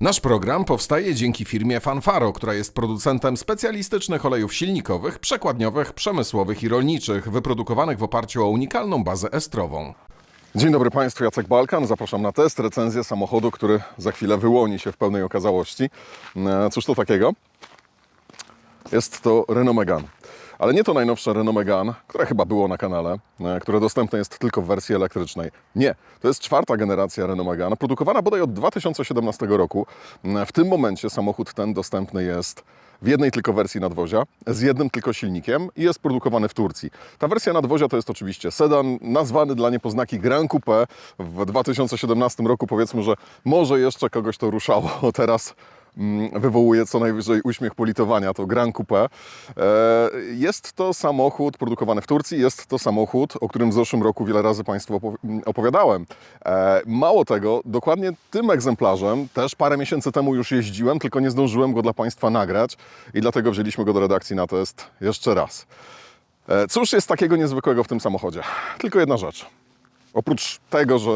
Nasz program powstaje dzięki firmie Fanfaro, która jest producentem specjalistycznych olejów silnikowych, przekładniowych, przemysłowych i rolniczych, wyprodukowanych w oparciu o unikalną bazę estrową. Dzień dobry Państwu, Jacek Balkan. Zapraszam na test, recenzję samochodu, który za chwilę wyłoni się w pełnej okazałości. E, Cóż to takiego? Jest to Renault Megane. Ale nie to najnowsze Renault Megane, które chyba było na kanale, e, które dostępne jest tylko w wersji elektrycznej. Nie, to jest czwarta generacja Renault Megane, produkowana bodaj od 2017 roku. E, W tym momencie samochód ten dostępny jest w jednej tylko wersji nadwozia, z jednym tylko silnikiem i jest produkowany w Turcji. Ta wersja nadwozia to jest oczywiście sedan, nazwany dla niepoznaki Grand Coupe. W 2017 roku powiedzmy, że może jeszcze kogoś to ruszało. Teraz mm, wywołuje co najwyżej uśmiech politowania, to Grand Coupe. E, Jest to samochód produkowany w Turcji, jest to samochód, o którym w zeszłym roku wiele razy Państwu opowi- opowiadałem. E, Mało tego, dokładnie tym egzemplarzem też parę miesięcy temu już jeździłem, tylko nie zdążyłem go dla Państwa nagrać i dlatego wzięliśmy go do redakcji na test jeszcze raz. E, Cóż jest takiego niezwykłego w tym samochodzie? Tylko jedna rzecz. Oprócz tego, że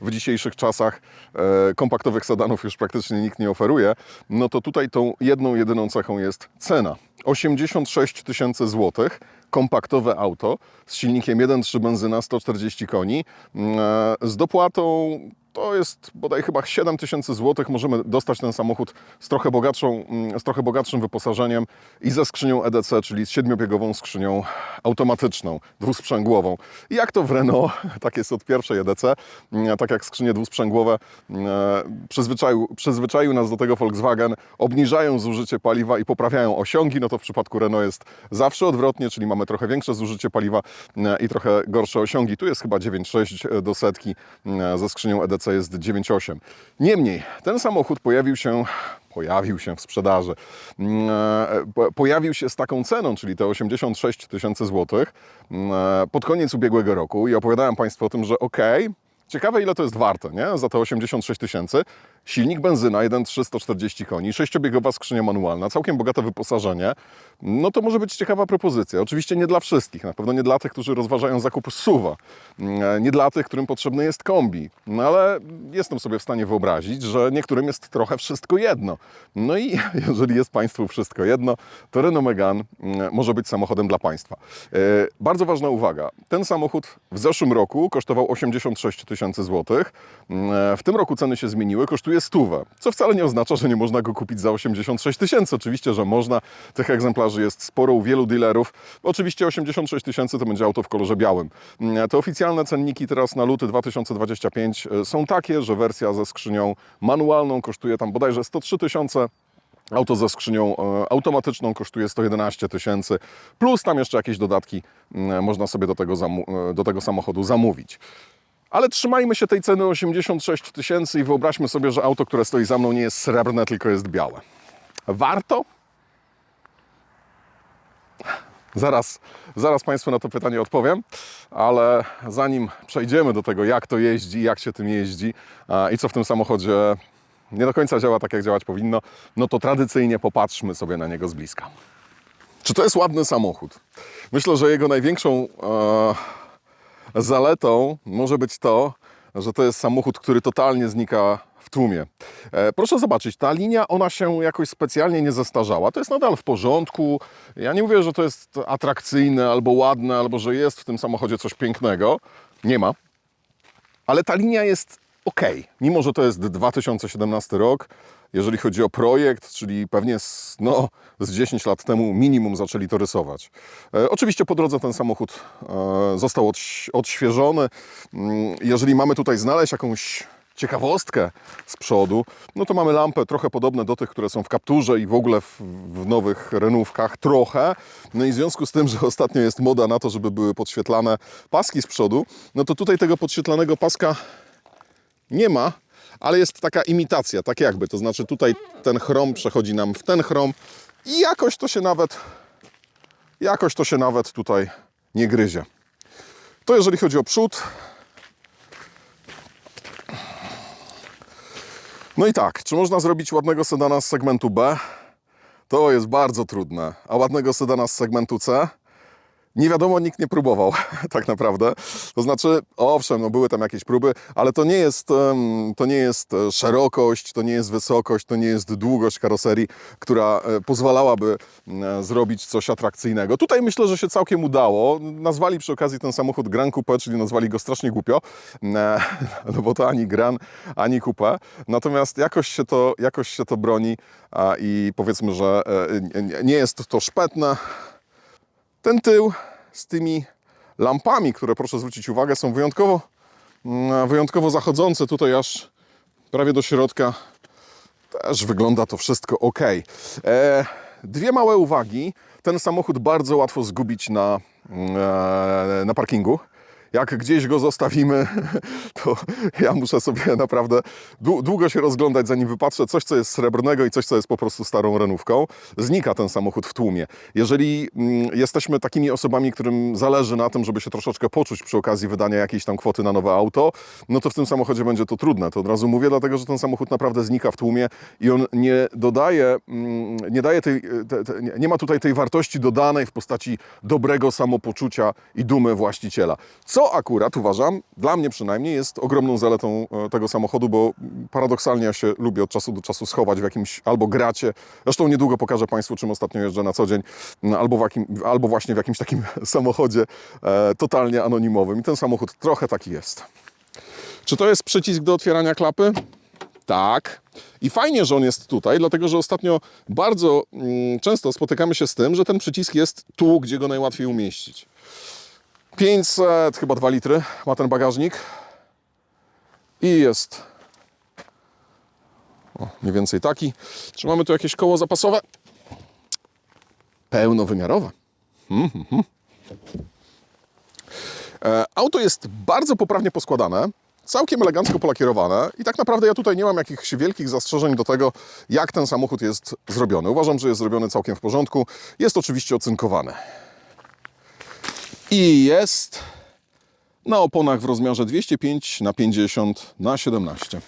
w dzisiejszych czasach e, kompaktowych sedanów już praktycznie nikt nie oferuje, no to tutaj tą jedną, jedyną cechą jest cena. 86 tysięcy złotych, kompaktowe auto z silnikiem 1.3 benzyna, 140 koni, mm, e, z dopłatą to jest bodaj chyba 7 tysięcy złotych. Możemy dostać ten samochód z trochę, bogatszą, mm, z trochę bogatszym wyposażeniem i ze skrzynią EDC, czyli z siedmiobiegową skrzynią automatyczną, dwusprzęgłową. I jak to w Renault, tak jest od pierwszej EDC, mm, tak jak skrzynie dwusprzęgłowe mm, e, przyzwyczaił, przyzwyczaił nas do tego Volkswagen, obniżają zużycie paliwa i poprawiają osiągi, no to w przypadku Renault jest zawsze odwrotnie, czyli mamy trochę większe zużycie paliwa i trochę gorsze osiągi. Tu jest chyba 9,6 do setki, mm, ze skrzynią EDC jest 9,8. Niemniej, ten samochód pojawił się pojawił się w sprzedaży. Mm, e, po- Pojawił się z taką ceną, czyli te 86 tysięcy złotych mm, e, pod koniec ubiegłego roku i opowiadałem Państwu o tym, że okej, ciekawe ile to jest warte, nie? Za te 86 tysięcy. Silnik benzyna 1.3 140 koni, sześciobiegowa skrzynia manualna, całkiem bogate wyposażenie. No to może być ciekawa propozycja. Oczywiście nie dla wszystkich, na pewno nie dla tych, którzy rozważają zakup SUV-a, Mm, nie dla tych, którym potrzebny jest kombi. No ale jestem sobie w stanie wyobrazić, że niektórym jest trochę wszystko jedno. No i jeżeli jest Państwu wszystko jedno, to Renault Megane mm, może być samochodem dla Państwa. E, Bardzo ważna uwaga. Ten samochód w zeszłym roku kosztował 86 tysięcy złotych. Mm, W tym roku ceny się zmieniły, kosztuje stówę, co wcale nie oznacza, że nie można go kupić za 86 tysięcy. Oczywiście, że można. Tych egzemplarzy jest sporo u wielu dealerów. Oczywiście 86 tysięcy to będzie auto w kolorze białym. Te oficjalne cenniki teraz na luty 2025 e, są takie, że wersja ze skrzynią manualną kosztuje tam bodajże 103 tysiące. Auto ze skrzynią e, automatyczną kosztuje 111 tysięcy, plus tam jeszcze jakieś dodatki mm, można sobie do tego, e, do tego samochodu zamówić. Ale trzymajmy się tej ceny 86 tysięcy i wyobraźmy sobie, że auto, które stoi za mną nie jest srebrne, tylko jest białe. Warto? Zaraz, zaraz Państwu na to pytanie odpowiem, ale zanim przejdziemy do tego, jak to jeździ, jak się tym jeździ i co w tym samochodzie nie do końca działa tak, jak działać powinno, no to tradycyjnie popatrzmy sobie na niego z bliska. Czy to jest ładny samochód? Myślę, że jego największą e, zaletą może być to, że to jest samochód, który totalnie znika w tłumie. E, proszę zobaczyć, ta linia, ona się jakoś specjalnie nie zestarzała. To jest nadal w porządku. Ja nie mówię, że to jest atrakcyjne albo ładne, albo że jest w tym samochodzie coś pięknego. Nie ma. Ale ta linia jest ok, mimo że to jest 2017 rok. Jeżeli chodzi o projekt, czyli pewnie z, no, z 10 lat temu minimum zaczęli to rysować. E, oczywiście po drodze ten samochód e, został odś- odświeżony. Mm, Jeżeli mamy tutaj znaleźć jakąś ciekawostkę z przodu, no to mamy lampę trochę podobne do tych, które są w kapturze i w ogóle w, w nowych renówkach trochę. No i w związku z tym, że ostatnio jest moda na to, żeby były podświetlane paski z przodu, no to tutaj tego podświetlanego paska nie ma, ale jest taka imitacja, tak jakby. To znaczy tutaj ten chrom przechodzi nam w ten chrom i jakoś to się nawet jakoś to się nawet tutaj nie gryzie. To jeżeli chodzi o przód. No i tak, czy można zrobić ładnego sedana z segmentu B? To jest bardzo trudne. A ładnego sedana z segmentu C? Nie wiadomo, nikt nie próbował tak naprawdę. To znaczy, owszem, no były tam jakieś próby, ale to nie jest, to nie jest e, szerokość, to nie jest wysokość, to nie jest długość karoserii, która e, pozwalałaby e, zrobić coś atrakcyjnego. Tutaj myślę, że się całkiem udało. Nazwali przy okazji ten samochód Gran Coupe, czyli nazwali go strasznie głupio, no bo to ani Gran, ani Coupe. Natomiast jakoś się to, jakoś się to broni i powiedzmy, że nie jest to szpetne. Ten tył z tymi lampami, które proszę zwrócić uwagę, są wyjątkowo, mm, wyjątkowo zachodzące tutaj aż prawie do środka. Też wygląda to wszystko ok. E, dwie małe uwagi. Ten samochód bardzo łatwo zgubić na, e, na parkingu. Jak gdzieś go zostawimy, to ja muszę sobie naprawdę dłu- długo się rozglądać, zanim wypatrzę coś, co jest srebrnego i coś, co jest po prostu starą renówką. Znika ten samochód w tłumie. Jeżeli mm, jesteśmy takimi osobami, którym zależy na tym, żeby się troszeczkę poczuć przy okazji wydania jakiejś tam kwoty na nowe auto, no to w tym samochodzie będzie to trudne. To od razu mówię, dlatego że ten samochód naprawdę znika w tłumie i on nie dodaje, mm, nie daje tej, te, te, nie ma tutaj tej wartości dodanej w postaci dobrego samopoczucia i dumy właściciela. Co akurat uważam, dla mnie przynajmniej, jest ogromną zaletą e, tego samochodu, bo paradoksalnie ja się lubię od czasu do czasu schować w jakimś albo gracie. Zresztą niedługo pokażę Państwu, czym ostatnio jeżdżę na co dzień, albo, w jakim, albo właśnie w jakimś takim samochodzie e, totalnie anonimowym. I ten samochód trochę taki jest. Czy to jest przycisk do otwierania klapy? Tak. I fajnie, że on jest tutaj, dlatego że ostatnio bardzo mm, często spotykamy się z tym, że ten przycisk jest tu, gdzie go najłatwiej umieścić. 500, chyba 2 litry ma ten bagażnik. I jest o, mniej więcej taki. Czy mamy tu jakieś koło zapasowe? Pełnowymiarowe. Mhm. E, Auto jest bardzo poprawnie poskładane, całkiem elegancko polakierowane i tak naprawdę ja tutaj nie mam jakichś wielkich zastrzeżeń do tego, jak ten samochód jest zrobiony. Uważam, że jest zrobiony całkiem w porządku. Jest oczywiście ocynkowany. I jest na oponach w rozmiarze 205 na 50 na 17.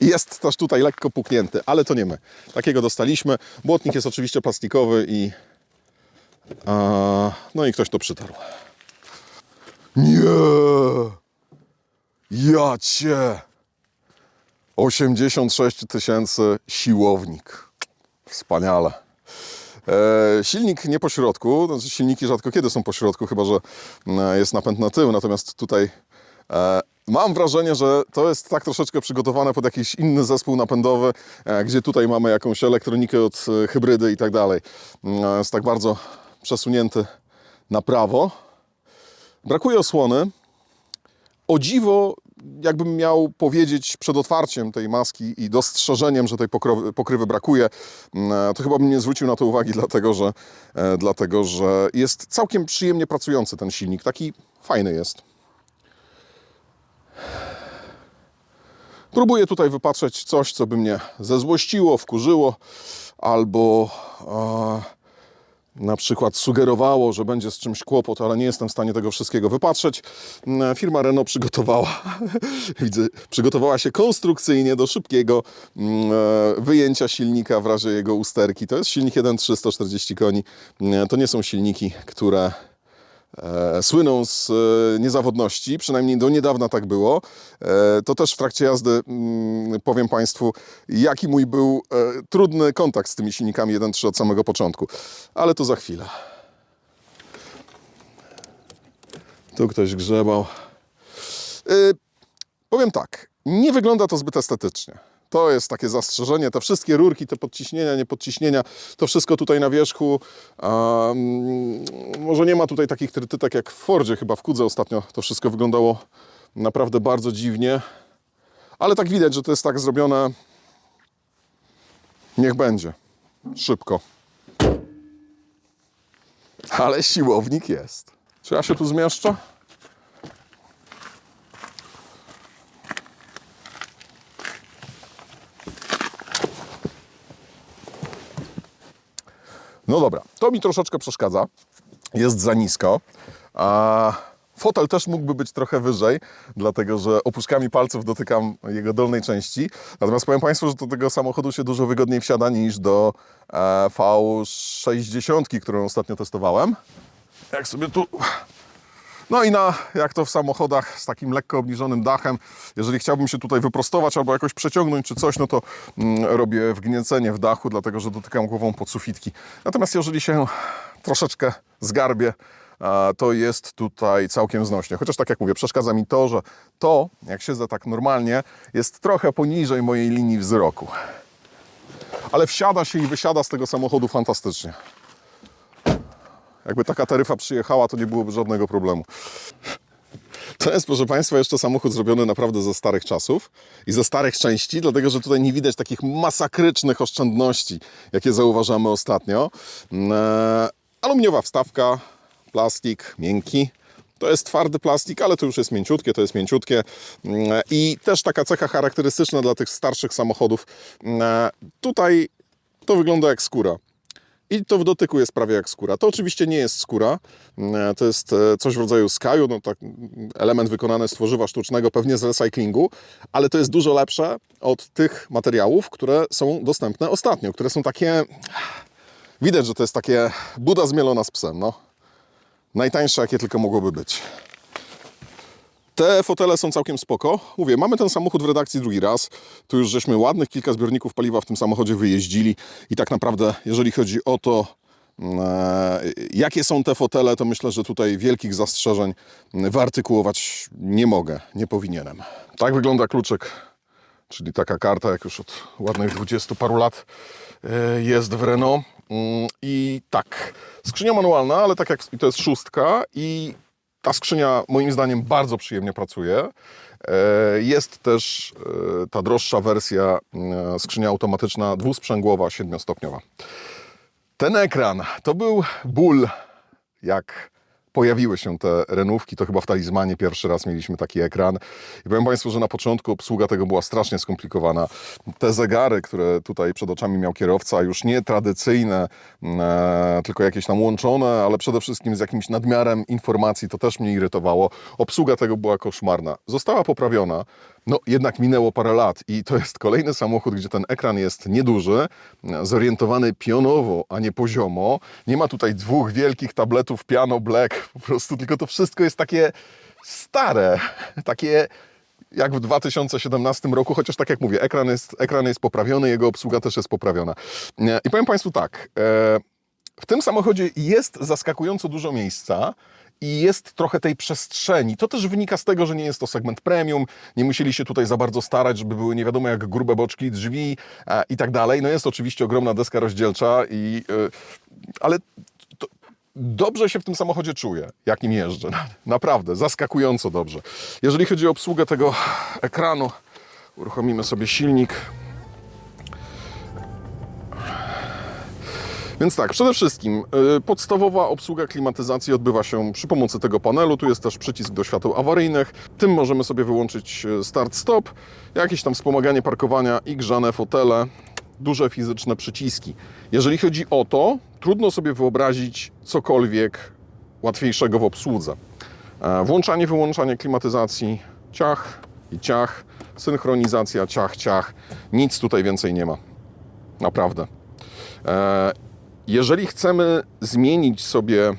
Jest też tutaj lekko puknięty, ale to nie my. Takiego dostaliśmy. Błotnik jest oczywiście plastikowy i a, no i ktoś to przytarł. Nie! Ja cię! 86 tysięcy siłownik. Wspaniale. E, silnik nie po środku, znaczy silniki rzadko kiedy są po środku, chyba że e, jest napęd na tył, natomiast tutaj e, mam wrażenie, że to jest tak troszeczkę przygotowane pod jakiś inny zespół napędowy, gdzie tutaj mamy jakąś elektronikę od hybrydy i tak dalej. E, jest tak bardzo przesunięty na prawo. Brakuje osłony. O dziwo, jakbym miał powiedzieć przed otwarciem tej maski i dostrzeżeniem, że tej pokrywy brakuje, mm, to chyba bym nie zwrócił na to uwagi, dlatego że, e, dlatego że jest całkiem przyjemnie pracujący ten silnik. Taki fajny jest. Próbuję tutaj wypatrzeć coś, co by mnie zezłościło, wkurzyło, albo e, na przykład sugerowało, że będzie z czymś kłopot, ale nie jestem w stanie tego wszystkiego wypatrzeć. Mm, Firma Renault przygotowała, widzę, przygotowała się konstrukcyjnie do szybkiego mm, e, wyjęcia silnika w razie jego usterki. To jest silnik 1.3 140 koni. Mm, To nie są silniki, które słyną z e, niezawodności, przynajmniej do niedawna tak było. E, to też w trakcie jazdy mm, powiem Państwu, jaki mój był e, trudny kontakt z tymi silnikami 1.3 od samego początku. Ale to za chwilę. Tu ktoś grzebał. E, powiem tak, nie wygląda to zbyt estetycznie. To jest takie zastrzeżenie, te wszystkie rurki, te podciśnienia, niepodciśnienia, to wszystko tutaj na wierzchu. Um, może nie ma tutaj takich trytytek jak w Fordzie, chyba w Kudze ostatnio to wszystko wyglądało naprawdę bardzo dziwnie. Ale tak widać, że to jest tak zrobione. Niech będzie. Szybko. Ale siłownik jest. Czy ja się tu zmieszczę? No dobra, to mi troszeczkę przeszkadza. Jest za nisko. A Fotel też mógłby być trochę wyżej, dlatego że opuszkami palców dotykam jego dolnej części. Natomiast powiem Państwu, że do tego samochodu się dużo wygodniej wsiada niż do e, V60, którą ostatnio testowałem. Jak sobie tu no i na, jak to w samochodach z takim lekko obniżonym dachem, jeżeli chciałbym się tutaj wyprostować albo jakoś przeciągnąć czy coś, no to mm, robię wgniecenie w dachu, dlatego że dotykam głową pod sufitki. Natomiast jeżeli się troszeczkę zgarbię, to jest tutaj całkiem znośnie. Chociaż tak jak mówię, przeszkadza mi to, że to, jak siedzę tak normalnie, jest trochę poniżej mojej linii wzroku. Ale wsiada się i wysiada z tego samochodu fantastycznie. Jakby taka taryfa przyjechała, to nie byłoby żadnego problemu. To jest, proszę Państwa, jeszcze samochód zrobiony naprawdę ze starych czasów i ze starych części, dlatego że tutaj nie widać takich masakrycznych oszczędności, jakie zauważamy ostatnio. Eee, aluminiowa wstawka, plastik miękki. To jest twardy plastik, ale to już jest mięciutkie, to jest mięciutkie. Eee, I też taka cecha charakterystyczna dla tych starszych samochodów. Eee, tutaj to wygląda jak skóra. I to w dotyku jest prawie jak skóra. To oczywiście nie jest skóra, e, to jest e, coś w rodzaju skaju, no tak, mm, element wykonany z tworzywa sztucznego, pewnie z recyklingu, ale to jest dużo lepsze od tych materiałów, które są dostępne ostatnio, które są takie... Widać, że to jest takie buda zmielona z psem, no. Najtańsze, jakie tylko mogłoby być. Te fotele są całkiem spoko. Mówię, mamy ten samochód w redakcji drugi raz. Tu już żeśmy ładnych kilka zbiorników paliwa w tym samochodzie wyjeździli i tak naprawdę, jeżeli chodzi o to, e, jakie są te fotele, to myślę, że tutaj wielkich zastrzeżeń wyartykułować nie mogę, nie powinienem. Tak wygląda kluczyk, czyli taka karta, jak już od ładnych 20 paru lat e, jest w Renault. Mm, I tak, skrzynia manualna, ale tak jak i to jest szóstka i ta skrzynia moim zdaniem bardzo przyjemnie pracuje. E, Jest też e, ta droższa wersja, e, skrzynia automatyczna dwusprzęgłowa, siedmiostopniowa. Ten ekran to był ból, jak pojawiły się te renówki, to chyba w talizmanie pierwszy raz mieliśmy taki ekran. I powiem Państwu, że na początku obsługa tego była strasznie skomplikowana. Te zegary, które tutaj przed oczami miał kierowca, już nie tradycyjne, e, tylko jakieś tam łączone, ale przede wszystkim z jakimś nadmiarem informacji, to też mnie irytowało. Obsługa tego była koszmarna. Została poprawiona, no jednak minęło parę lat i to jest kolejny samochód, gdzie ten ekran jest nieduży, zorientowany pionowo, a nie poziomo. Nie ma tutaj dwóch wielkich tabletów piano black, po prostu, tylko to wszystko jest takie stare, takie jak w 2017 roku, chociaż tak jak mówię, ekran jest, ekran jest poprawiony, jego obsługa też jest poprawiona. E, I powiem Państwu tak, e, w tym samochodzie jest zaskakująco dużo miejsca i jest trochę tej przestrzeni. To też wynika z tego, że nie jest to segment premium, nie musieli się tutaj za bardzo starać, żeby były nie wiadomo jak grube boczki, drzwi e, i tak dalej. No jest oczywiście ogromna deska rozdzielcza, i, e, ale to, dobrze się w tym samochodzie czuję, jak nim jeżdżę. Naprawdę, zaskakująco dobrze. Jeżeli chodzi o obsługę tego ekranu, uruchomimy sobie silnik. Więc tak, przede wszystkim y, podstawowa obsługa klimatyzacji odbywa się przy pomocy tego panelu. Tu jest też przycisk do świateł awaryjnych. Tym możemy sobie wyłączyć y, start-stop, jakieś tam wspomaganie parkowania i grzane fotele, duże fizyczne przyciski. Jeżeli chodzi o to, trudno sobie wyobrazić cokolwiek łatwiejszego w obsłudze. E, Włączanie, wyłączanie klimatyzacji, ciach i ciach, synchronizacja, ciach, ciach. Nic tutaj więcej nie ma. Naprawdę. Jeżeli chcemy zmienić sobie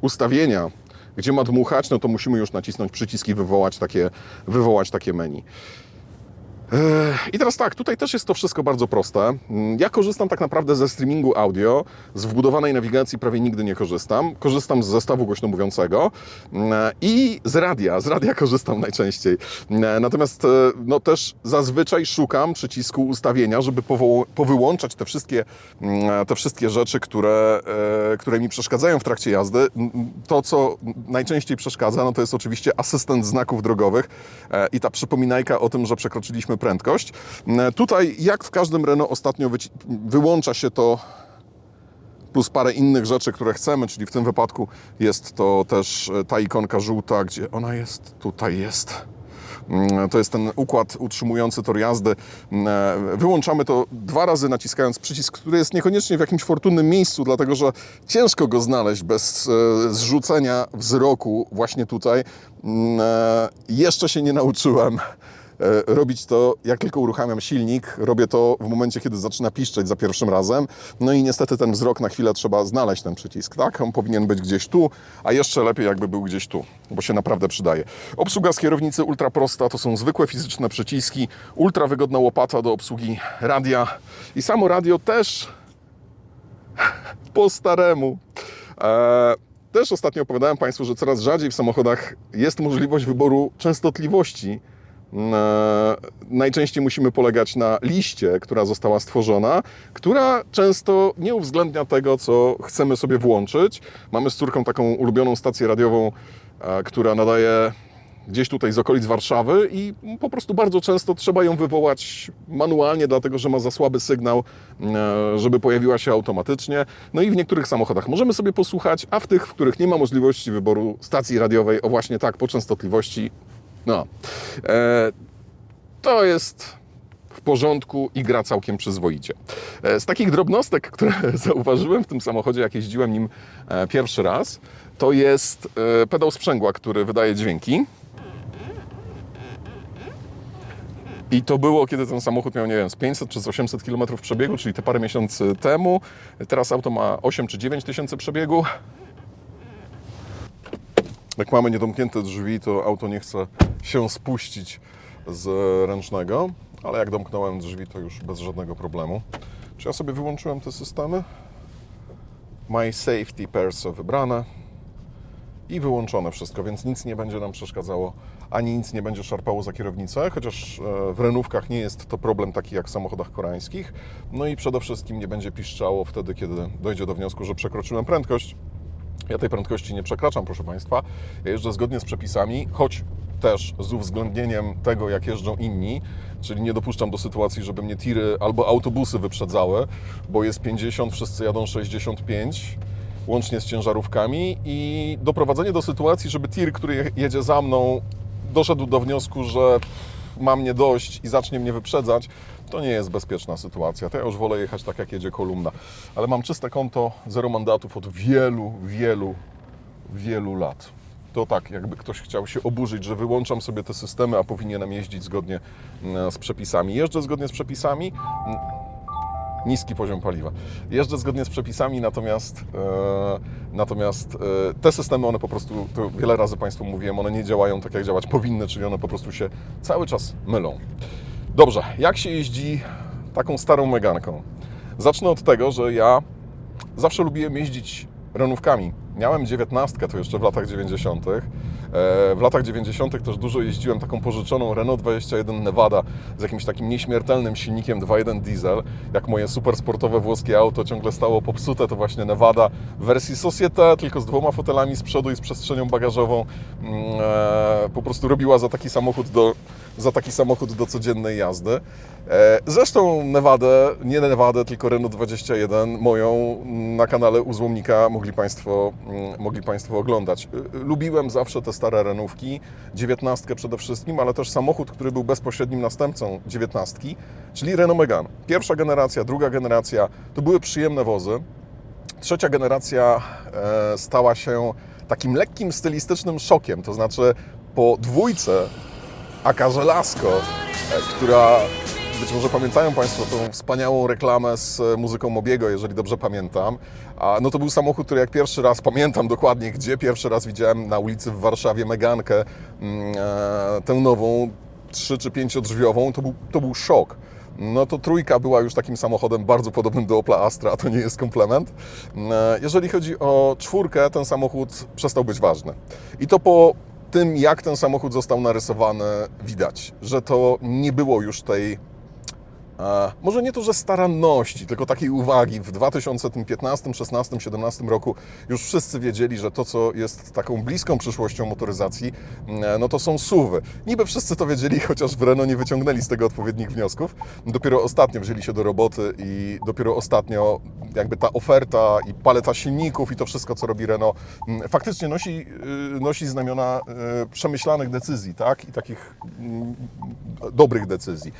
ustawienia, gdzie ma dmuchać, no to musimy już nacisnąć przycisk i wywołać takie, wywołać takie menu. I teraz tak, tutaj też jest to wszystko bardzo proste. Mm, Ja korzystam tak naprawdę ze streamingu audio, z wbudowanej nawigacji prawie nigdy nie korzystam. Korzystam z zestawu głośno mówiącego mm, i z radia. Z radia korzystam najczęściej. Mm, Natomiast e, no, też zazwyczaj szukam przycisku ustawienia, żeby powyłączać te wszystkie, te wszystkie rzeczy, które, e, które mi przeszkadzają w trakcie jazdy. To, co najczęściej przeszkadza, no to jest oczywiście asystent znaków drogowych e, i ta przypominajka o tym, że przekroczyliśmy prędkość. E, Tutaj, jak w każdym Renault, ostatnio wyłącza się to plus parę innych rzeczy, które chcemy, czyli w tym wypadku jest to też e, ta ikonka żółta, gdzie ona jest, tutaj jest. Mm, To jest ten układ utrzymujący tor jazdy. Mm, e, Wyłączamy to dwa razy naciskając przycisk, który jest niekoniecznie w jakimś fortunnym miejscu, dlatego że ciężko go znaleźć bez e, zrzucenia wzroku właśnie tutaj. Mm, e, Jeszcze się nie nauczyłem e, robić to, jak tylko uruchamiam silnik. Robię to w momencie, kiedy zaczyna piszczeć za pierwszym razem. No i niestety ten wzrok na chwilę trzeba znaleźć ten przycisk, tak? On powinien być gdzieś tu, a jeszcze lepiej jakby był gdzieś tu, bo się naprawdę przydaje. Obsługa z kierownicy ultra prosta, to są zwykłe fizyczne przyciski, ultra wygodna łopata do obsługi radia i samo radio też po staremu. E, też ostatnio opowiadałem Państwu, że coraz rzadziej w samochodach jest możliwość wyboru częstotliwości. Najczęściej musimy polegać na liście, która została stworzona, która często nie uwzględnia tego, co chcemy sobie włączyć. Mamy z córką taką ulubioną stację radiową, e, która nadaje gdzieś tutaj z okolic Warszawy i po prostu bardzo często trzeba ją wywołać manualnie, dlatego że ma za słaby sygnał, e, żeby pojawiła się automatycznie. No i w niektórych samochodach możemy sobie posłuchać, a w tych, w których nie ma możliwości wyboru stacji radiowej, o właśnie tak, po częstotliwości, no. E, to jest w porządku i gra całkiem przyzwoicie. E, Z takich drobnostek, które zauważyłem w tym samochodzie, jak jeździłem nim e, pierwszy raz, to jest e, pedał sprzęgła, który wydaje dźwięki. I to było, kiedy ten samochód miał, nie wiem, z 500 czy z 800 km przebiegu, czyli te parę miesięcy temu. Teraz auto ma 8 czy 9 tysięcy przebiegu. Jak mamy niedomknięte drzwi, to auto nie chce się spuścić z ręcznego, ale jak domknąłem drzwi, to już bez żadnego problemu. Czy ja sobie wyłączyłem te systemy? My Safety Perso wybrane i wyłączone wszystko, więc nic nie będzie nam przeszkadzało, ani nic nie będzie szarpało za kierownicę, chociaż e, w renówkach nie jest to problem taki jak w samochodach koreańskich. No i przede wszystkim nie będzie piszczało wtedy, kiedy dojdzie do wniosku, że przekroczyłem prędkość. Ja tej prędkości nie przekraczam, proszę Państwa. Ja jeżdżę zgodnie z przepisami, choć też z uwzględnieniem tego, jak jeżdżą inni, czyli nie dopuszczam do sytuacji, żeby mnie tiry albo autobusy wyprzedzały, bo jest 50, wszyscy jadą 65, łącznie z ciężarówkami i doprowadzenie do sytuacji, żeby tir, który je- jedzie za mną, doszedł do wniosku, że ma mnie dość i zacznie mnie wyprzedzać, to nie jest bezpieczna sytuacja. To ja już wolę jechać tak, jak jedzie kolumna. Ale mam czyste konto, zero mandatów od wielu, wielu, wielu lat. To tak, jakby ktoś chciał się oburzyć, że wyłączam sobie te systemy, a powinienem jeździć zgodnie mm, z przepisami. Jeżdżę zgodnie z przepisami, niski poziom paliwa. Jeżdżę zgodnie z przepisami, natomiast, e, natomiast e, te systemy, one po prostu, to wiele razy Państwu mówiłem, one nie działają tak, jak działać powinny, czyli one po prostu się cały czas mylą. Dobrze, jak się jeździ taką starą Meganką? Zacznę od tego, że ja zawsze lubiłem jeździć renówkami. Miałem dziewiętnastkę, to jeszcze w latach 90. E, W latach 90. też dużo jeździłem taką pożyczoną Renault 21 Nevada z jakimś takim nieśmiertelnym silnikiem 2.1 diesel. Jak moje super sportowe włoskie auto ciągle stało popsute, to właśnie Nevada w wersji Societe, tylko z dwoma fotelami z przodu i z przestrzenią bagażową. Mm, e, Po prostu robiła za taki samochód do, za taki samochód do codziennej jazdy. E, Zresztą Nevadę, nie Nevadę, tylko Renault 21, moją na kanale Uzłomnika mogli Państwo, mm, mogli Państwo oglądać. Y, Lubiłem zawsze te stare Renówki, 19 przede wszystkim, ale też samochód, który był bezpośrednim następcą 19, czyli Renault Megane. Pierwsza generacja, druga generacja to były przyjemne wozy. Trzecia generacja e, stała się takim lekkim stylistycznym szokiem, to znaczy po dwójce Aka Żelazko, e, która być może pamiętają Państwo tą wspaniałą reklamę z e, muzyką Mobiego, jeżeli dobrze pamiętam. A, no to był samochód, który jak pierwszy raz, pamiętam dokładnie gdzie, pierwszy raz widziałem na ulicy w Warszawie Megankę, mm, e, tę nową, trzy czy pięciodrzwiową, to był, to był szok. No to trójka była już takim samochodem bardzo podobnym do Opla Astra, to nie jest komplement. Jeżeli chodzi o czwórkę, ten samochód przestał być ważny. I to po tym, jak ten samochód został narysowany, widać, że to nie było już tej może nie to, że staranności, tylko takiej uwagi. W 2015, 16, 17 roku już wszyscy wiedzieli, że to, co jest taką bliską przyszłością motoryzacji, e, no to są suwy. Niby wszyscy to wiedzieli, chociaż w Renault nie wyciągnęli z tego odpowiednich wniosków. Dopiero ostatnio wzięli się do roboty i dopiero ostatnio jakby ta oferta i paleta silników i to wszystko, co robi Renault, mm, faktycznie nosi, y, nosi znamiona y, przemyślanych decyzji, tak? I takich mm, dobrych decyzji.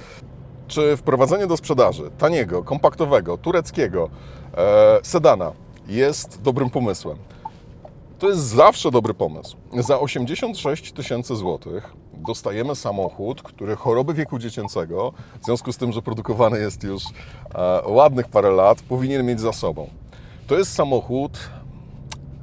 Czy wprowadzenie do sprzedaży taniego, kompaktowego, tureckiego e, sedana jest dobrym pomysłem? To jest zawsze dobry pomysł. Za 86 tysięcy złotych dostajemy samochód, który choroby wieku dziecięcego, w związku z tym, że produkowany jest już e, ładnych parę lat, powinien mieć za sobą. To jest samochód,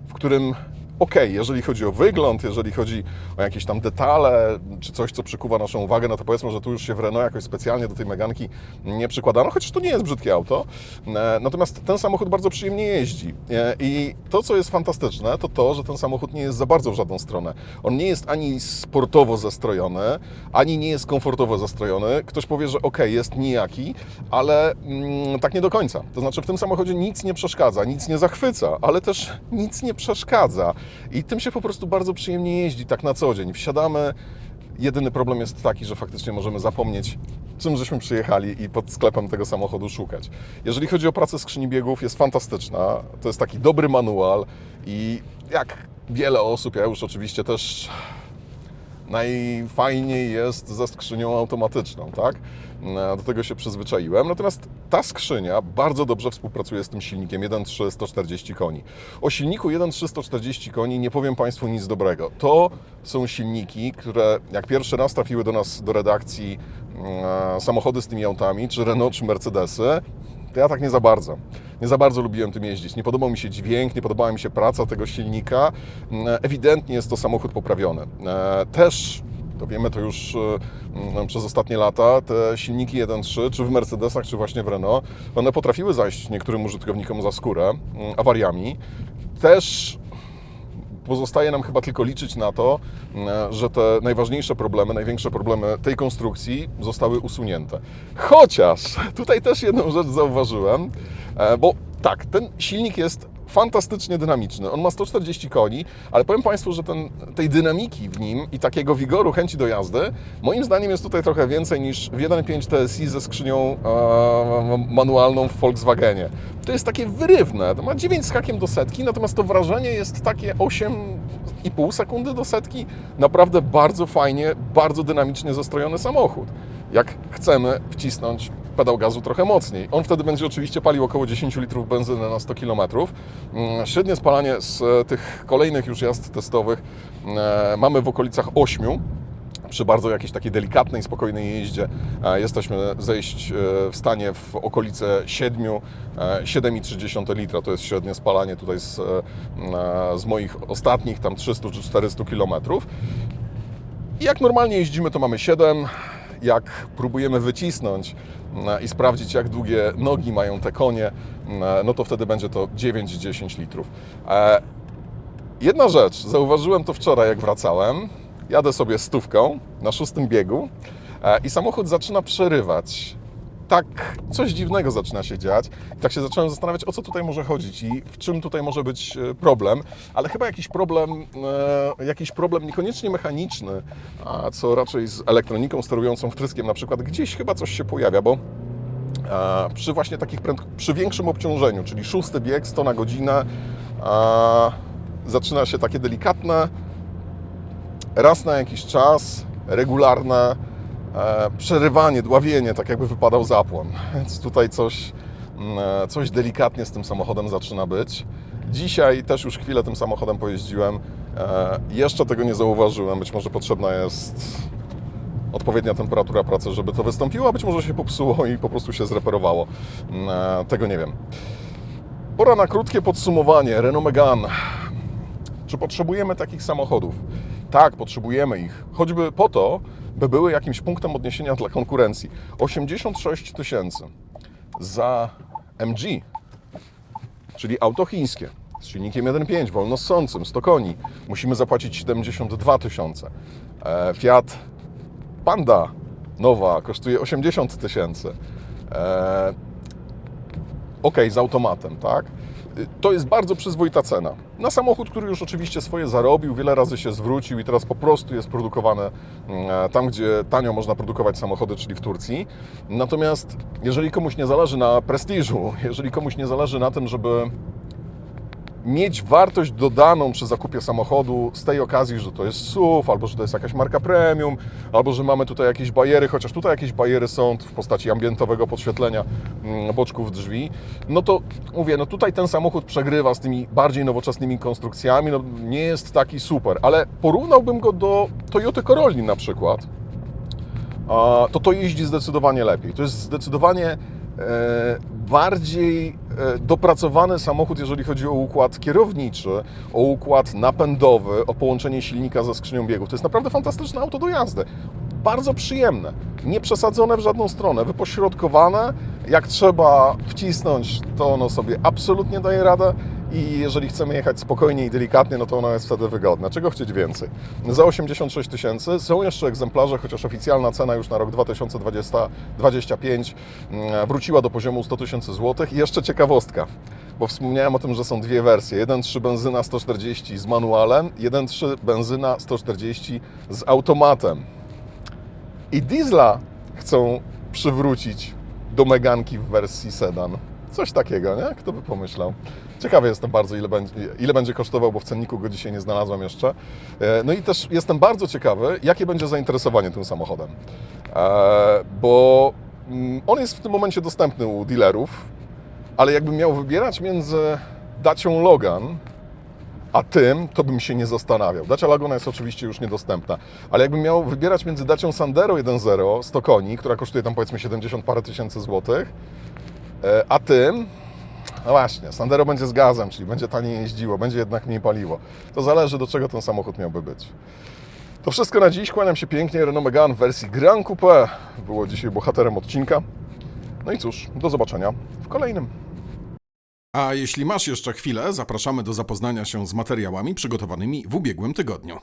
w którym ok, jeżeli chodzi o wygląd, jeżeli chodzi o jakieś tam detale, czy coś, co przykuwa naszą uwagę, no to powiedzmy, że tu już się w Renault jakoś specjalnie do tej Meganki nie przykładano, chociaż to nie jest brzydkie auto. E, Natomiast ten samochód bardzo przyjemnie jeździ. E, I to, co jest fantastyczne, to to, że ten samochód nie jest za bardzo w żadną stronę. On nie jest ani sportowo zastrojony, ani nie jest komfortowo zastrojony. Ktoś powie, że ok, jest nijaki, ale mm, tak nie do końca. To znaczy w tym samochodzie nic nie przeszkadza, nic nie zachwyca, ale też nic nie przeszkadza. I tym się po prostu bardzo przyjemnie jeździ tak na co dzień. Wsiadamy, jedyny problem jest taki, że faktycznie możemy zapomnieć, czym żeśmy przyjechali i pod sklepem tego samochodu szukać. Jeżeli chodzi o pracę skrzyni biegów, jest fantastyczna. To jest taki dobry manual i jak wiele osób, ja już oczywiście też najfajniej jest ze skrzynią automatyczną, tak? Do tego się przyzwyczaiłem. Natomiast ta skrzynia bardzo dobrze współpracuje z tym silnikiem 1.3 140 koni. O silniku 1.3 140 koni nie powiem Państwu nic dobrego. To są silniki, które jak pierwszy raz trafiły do nas do redakcji e, samochody z tymi autami, czy Renault, czy Mercedesy, to ja tak nie za bardzo. Nie za bardzo lubiłem tym jeździć. Nie podobał mi się dźwięk, nie podobała mi się praca tego silnika. Mm, Ewidentnie jest to samochód poprawiony. E, Też, to wiemy to już e, mm, przez ostatnie lata, te silniki 1.3, czy w Mercedesach, czy właśnie w Renault, one potrafiły zajść niektórym użytkownikom za skórę mm, awariami. Też pozostaje nam chyba tylko liczyć na to, e, że te najważniejsze problemy, największe problemy tej konstrukcji zostały usunięte. Chociaż tutaj też jedną rzecz zauważyłem, e, bo tak, ten silnik jest fantastycznie dynamiczny. On ma 140 koni, ale powiem Państwu, że ten, tej dynamiki w nim i takiego wigoru, chęci do jazdy, moim zdaniem jest tutaj trochę więcej niż w 1.5 TSI ze skrzynią e, manualną w Volkswagenie. To jest takie wyrywne, to ma 9 z hakiem do setki, natomiast to wrażenie jest takie 8,5 sekundy do setki. Naprawdę bardzo fajnie, bardzo dynamicznie zestrojony samochód. Jak chcemy wcisnąć pedał gazu trochę mocniej. On wtedy będzie oczywiście palił około 10 litrów benzyny na 100 km. Mm, Średnie spalanie z e, tych kolejnych już jazd testowych e, mamy w okolicach 8 przy bardzo jakiejś takiej delikatnej, spokojnej jeździe e, jesteśmy zejść w stanie w okolice 7, e, 7,3 litra. To jest średnie spalanie tutaj z, z moich ostatnich tam 300 czy 400 kilometrów. I jak normalnie jeździmy, to mamy 7. Jak próbujemy wycisnąć e, i sprawdzić, jak długie nogi mają te konie, e, no to wtedy będzie to 9-10 litrów. E, Jedna rzecz, zauważyłem to wczoraj, jak wracałem. Jadę sobie stówką na szóstym biegu i samochód zaczyna przerywać. Tak, coś dziwnego zaczyna się dziać. I tak się zacząłem zastanawiać, o co tutaj może chodzić i w czym tutaj może być e, problem. Ale chyba jakiś problem, e, jakiś problem niekoniecznie mechaniczny, a co raczej z elektroniką sterującą wtryskiem na przykład. Gdzieś chyba coś się pojawia, bo e, przy właśnie takich przy większym obciążeniu, czyli szósty bieg, 100 na godzinę, zaczyna się takie delikatne, raz na jakiś czas, regularne przerywanie, dławienie, tak jakby wypadał zapłon. Więc tutaj coś, mm, e, coś delikatnie z tym samochodem zaczyna być. Dzisiaj też już chwilę tym samochodem pojeździłem. E, jeszcze tego nie zauważyłem. Być może potrzebna jest odpowiednia temperatura pracy, żeby to wystąpiło, a być może się popsuło i po prostu się zreperowało. Mm, e, Tego nie wiem. Pora na krótkie podsumowanie. Renault Megane. Czy potrzebujemy takich samochodów? Tak, potrzebujemy ich. Choćby po to, by były jakimś punktem odniesienia dla konkurencji. 86 tysięcy za MG, czyli auto chińskie z silnikiem 1.5, wolno ssącym, 100 koni. Musimy zapłacić 72 tysiące. E, Fiat Panda nowa kosztuje 80 tysięcy. E, ok, z automatem, tak? To jest bardzo przyzwoita cena. Na samochód, który już oczywiście swoje zarobił, wiele razy się zwrócił i teraz po prostu jest produkowany mm, tam, gdzie tanio można produkować samochody, czyli w Turcji. Natomiast jeżeli komuś nie zależy na prestiżu, jeżeli komuś nie zależy na tym, żeby mieć wartość dodaną przy zakupie samochodu z tej okazji, że to jest SUV, albo że to jest jakaś marka premium, albo że mamy tutaj jakieś bariery, chociaż tutaj jakieś bariery są w postaci ambientowego podświetlenia mm, boczków drzwi, no to mówię, no tutaj ten samochód przegrywa z tymi bardziej nowoczesnymi konstrukcjami, no nie jest taki super, ale porównałbym go do Toyota Corolli na przykład, to to jeździ zdecydowanie lepiej. To jest zdecydowanie bardziej e, dopracowany samochód, jeżeli chodzi o układ kierowniczy, o układ napędowy, o połączenie silnika ze skrzynią biegów. To jest naprawdę fantastyczne auto do jazdy. Bardzo przyjemne, nie przesadzone w żadną stronę, wypośrodkowane. Jak trzeba wcisnąć, to ono sobie absolutnie daje radę i jeżeli chcemy jechać spokojnie i delikatnie, no to ono jest wtedy wygodne. Czego chcieć więcej? Za 86 tysięcy są jeszcze egzemplarze, chociaż oficjalna cena już na rok 2025 mm, wróciła do poziomu 100 tysięcy złotych. I jeszcze ciekawostka, bo wspomniałem o tym, że są dwie wersje. 1.3 benzyna 140 z manualem, 1.3 benzyna 140 z automatem. I diesla chcą przywrócić do Meganki w wersji sedan. Coś takiego, nie? Kto by pomyślał? Ciekawy jestem bardzo, ile będzie, ile będzie kosztował, bo w cenniku go dzisiaj nie znalazłem jeszcze. E, No i też jestem bardzo ciekawy, jakie będzie zainteresowanie tym samochodem. E, Bo mm, on jest w tym momencie dostępny u dealerów, ale jakbym miał wybierać między Dacią Logan a tym, to bym się nie zastanawiał. Dacia Laguna jest oczywiście już niedostępna, ale jakbym miał wybierać między Dacią Sandero 1.0 100 koni, która kosztuje tam powiedzmy 70 parę tysięcy złotych, e, a tym, no właśnie, Sandero będzie z gazem, czyli będzie taniej jeździło, będzie jednak mniej paliwo. To zależy do czego ten samochód miałby być. To wszystko na dziś. Kłaniam się pięknie. Renault Megane w wersji Grand Coupe było dzisiaj bohaterem odcinka. No i cóż, do zobaczenia w kolejnym. A jeśli masz jeszcze chwilę, zapraszamy do zapoznania się z materiałami przygotowanymi w ubiegłym tygodniu.